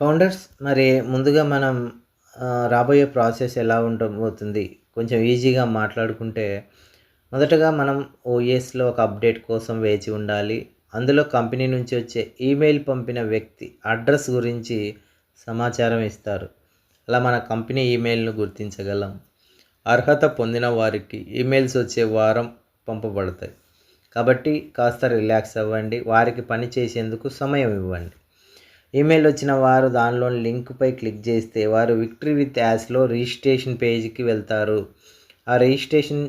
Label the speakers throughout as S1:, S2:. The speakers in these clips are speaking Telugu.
S1: ఫౌండర్స్ మరి ముందుగా మనం రాబోయే ప్రాసెస్ ఎలా ఉండబోతుంది కొంచెం ఈజీగా మాట్లాడుకుంటే మొదటగా మనం ఓఎస్లో ఒక అప్డేట్ కోసం వేచి ఉండాలి. అందులో కంపెనీ నుంచి వచ్చే ఈమెయిల్ పంపిన వ్యక్తి అడ్రస్ గురించి సమాచారం ఇస్తారు. అలా మన కంపెనీ ఈమెయిల్ను గుర్తించగలం. అర్హత పొందిన వారికి ఈమెయిల్స్ వచ్చే వారం పంపబడతాయి. కాబట్టి కాస్త రిలాక్స్ అవ్వండి. వారికి పని చేసేందుకు సమయం ఇవ్వండి. ఈమెయిల్ వచ్చిన వారు దానిలోని లింక్పై క్లిక్ చేస్తే వారు విక్టరీ విత్ యాస్లో రిజిస్ట్రేషన్ పేజీకి వెళ్తారు. ఆ రిజిస్ట్రేషన్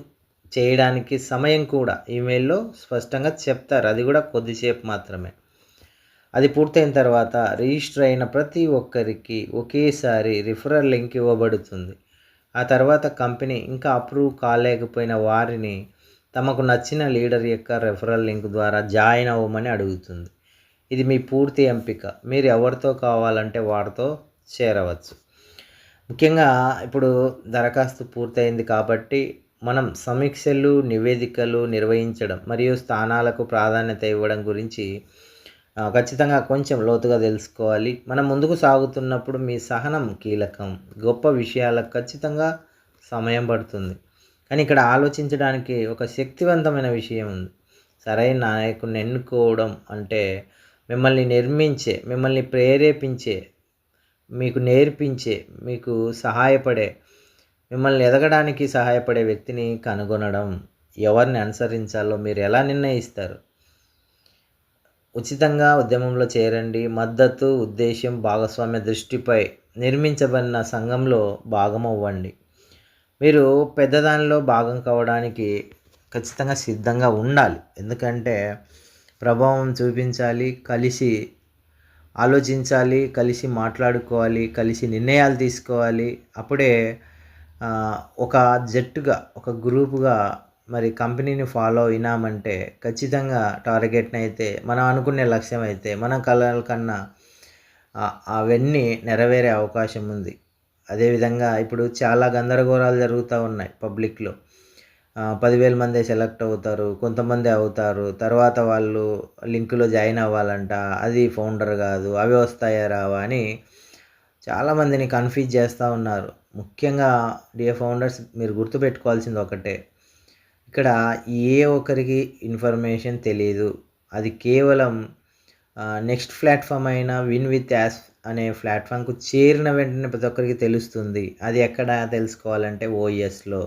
S1: చేయడానికి సమయం కూడా ఈమెయిల్లో స్పష్టంగా చెప్తారు. అది కూడా కొద్దిసేపు మాత్రమే. అది పూర్తయిన తర్వాత రిజిస్టర్ అయిన ప్రతి ఒక్కరికి ఒకేసారి రిఫరల్ లింక్ ఇవ్వబడుతుంది. ఆ తర్వాత కంపెనీ ఇంకా అప్రూవ్ కాలేకపోయిన వారిని తమకు నచ్చిన లీడర్ యొక్క రెఫరల్ లింక్ ద్వారా జాయిన్ అవ్వమని అడుగుతుంది. ఇది మీ పూర్తి ఎంపిక. మీరు ఎవరితో కావాలంటే వారితో చేరవచ్చు. ముఖ్యంగా ఇప్పుడు దరఖాస్తు పూర్తయింది కాబట్టి మనం సమీక్షలు నివేదికలు నిర్వహించడం మరియు స్థానాలకు ప్రాధాన్యత ఇవ్వడం గురించి ఖచ్చితంగా కొంచెం లోతుగా తెలుసుకోవాలి. మనం ముందుకు సాగుతున్నప్పుడు మీ సహనం కీలకం. గొప్ప విషయాలకు ఖచ్చితంగా సమయం పడుతుంది. కానీ ఇక్కడ ఆలోచించడానికి ఒక శక్తివంతమైన విషయం ఉంది. సరైన నాయకుడిని ఎన్నుకోవడం అంటే మిమ్మల్ని నిర్మించే మిమ్మల్ని ప్రేరేపించే మీకు నేర్పించే మీకు సహాయపడే మిమ్మల్ని ఎదగడానికి సహాయపడే వ్యక్తిని కనుగొనడం ఎవరిని అనుసరించాలో మీరు ఎలా నిర్ణయిస్తారు? ఉచితంగా ఉద్యమంలో చేరండి. మద్దతు ఉద్దేశం భాగస్వామ్య దృష్టిపై నిర్మించబడిన సంఘంలో భాగం అవ్వండి మీరు పెద్దదానిలో భాగం కావడానికి ఖచ్చితంగా సిద్ధంగా ఉండాలి. ఎందుకంటే ప్రభావం చూపించాలి కలిసి ఆలోచించాలి కలిసి మాట్లాడుకోవాలి కలిసి నిర్ణయాలు తీసుకోవాలి. అప్పుడే ఒక జట్టుగా ఒక గ్రూపుగా మరి కంపెనీని ఫాలో అయినామంటే ఖచ్చితంగా టార్గెట్ని అయితే మనం అనుకునే లక్ష్యం అయితే మన కళల కన్నా అవన్నీ నెరవేరే అవకాశం ఉంది. అదేవిధంగా ఇప్పుడు చాలా గందరగోళాలు జరుగుతూ ఉన్నాయి పబ్లిక్లో. పదివేల మంది సెలెక్ట్ అవుతారు కొంతమంది అవుతారు. తర్వాత వాళ్ళు లింకులో జాయిన్ అవ్వాలంట అది ఫౌండర్ కాదు అవి వస్తాయా రావా అని చాలామందిని కన్ఫ్యూజ్ చేస్తూ ఉన్నారు. ముఖ్యంగా డిఏ ఫౌండర్స్ మీరు గుర్తుపెట్టుకోవాల్సింది ఒకటే. ఇక్కడ ఏ ఒక్కరికి ఇన్ఫర్మేషన్ తెలియదు అది కేవలం నెక్స్ట్ ప్లాట్ఫామ్ అయిన విన్ విత్ యాస్ అనే ప్లాట్ఫామ్కు చేరిన వెంటనే ప్రతి ఒక్కరికి తెలుస్తుంది. అది ఎక్కడ తెలుసుకోవాలంటే ఓఎస్లో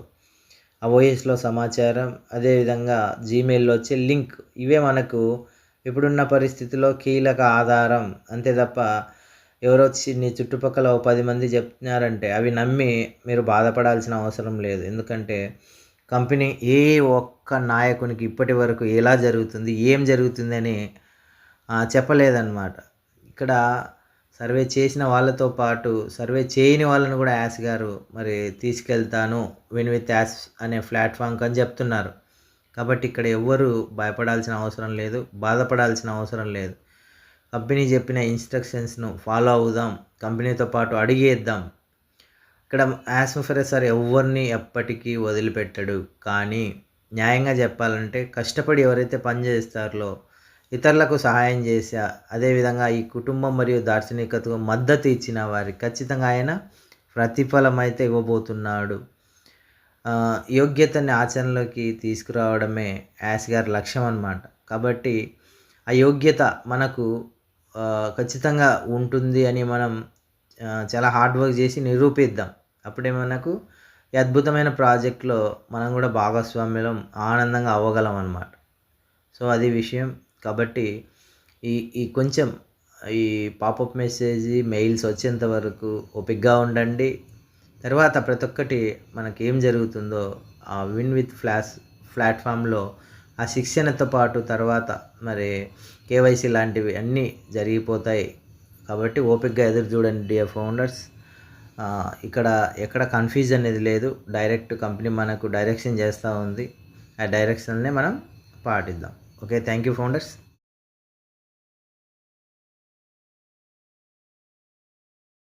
S1: ఆ ఓఎస్లో సమాచారం అదేవిధంగా జీమెయిల్లో వచ్చే లింక్ ఇవే మనకు ఇప్పుడున్న పరిస్థితిలో కీలక ఆధారం. అంతే తప్ప ఎవరో నీ చుట్టుపక్కల ఓ పది మంది చెప్తున్నారంటే అవి నమ్మి మీరు బాధపడాల్సిన అవసరం లేదు. ఎందుకంటే కంపెనీ ఏ ఒక్క నాయకునికి ఇప్పటి వరకు ఎలా జరుగుతుంది ఏం జరుగుతుందని చెప్పలేదన్నమాట. ఇక్కడ సర్వే చేసిన వాళ్ళతో పాటు సర్వే చేయని వాళ్ళని కూడా యాస్ గారు మరి తీసుకెళ్తాను విన్ విత్ యాస్ అనే ప్లాట్ఫామ్కి అని చెప్తున్నారు. కాబట్టి ఇక్కడ ఎవ్వరు భయపడాల్సిన అవసరం లేదు బాధపడాల్సిన అవసరం లేదు. కంపెనీ చెప్పిన ఇన్స్ట్రక్షన్స్ను ఫాలో అవుదాం కంపెనీతో పాటు అడిగేద్దాం. ఇక్కడ యాస్మఫరే సార్ ఎవరిని ఎప్పటికీ వదిలిపెట్టడు. కానీ న్యాయంగా చెప్పాలంటే కష్టపడి ఎవరైతే పనిచేస్తారో ఇతరులకు సహాయం చేసా అదేవిధంగా ఈ కుటుంబం మరియు దార్శనికతకు మద్దతు ఇచ్చిన వారికి ఖచ్చితంగా ఆయన ప్రతిఫలం అయితే ఇవ్వబోతున్నాడు యోగ్యతని ఆచరణలోకి తీసుకురావడమే యాస్ గారి లక్ష్యం అన్నమాట. కాబట్టి ఆ యోగ్యత మనకు ఖచ్చితంగా ఉంటుంది అని మనం చాలా హార్డ్ వర్క్ చేసి నిరూపిద్దాం. అప్పుడే మనకు ఈ అద్భుతమైన ప్రాజెక్ట్లో మనం కూడా భాగస్వామ్యం ఆనందంగా అవ్వగలం అన్నమాట. సో అది విషయం. కాబట్టి ఈ ఈ కొంచెం ఈ పాపప్ మెసేజ్ మెయిల్స్ వచ్చేంత వరకు ఓపిక్గా ఉండండి. తర్వాత ప్రతి ఒక్కటి మనకి ఏం జరుగుతుందో ఆ విన్ విత్ ఫ్లాష్ ప్లాట్ఫామ్లో ఆ శిక్షణతో పాటు తర్వాత మరి కేవైసీ లాంటివి అన్నీ జరిగిపోతాయి. కాబట్టి ఓపిక్గా ఎదురు చూడండి డియర్ ఫౌండర్స్ ఇక్కడ ఎక్కడ కన్ఫ్యూజ్ అనేది లేదు. డైరెక్ట్ కంపెనీ మనకు డైరెక్షన్ చేస్తూ ఉంది. ఆ డైరెక్షన్నే మనం పాటిద్దాం. okay thank you founders.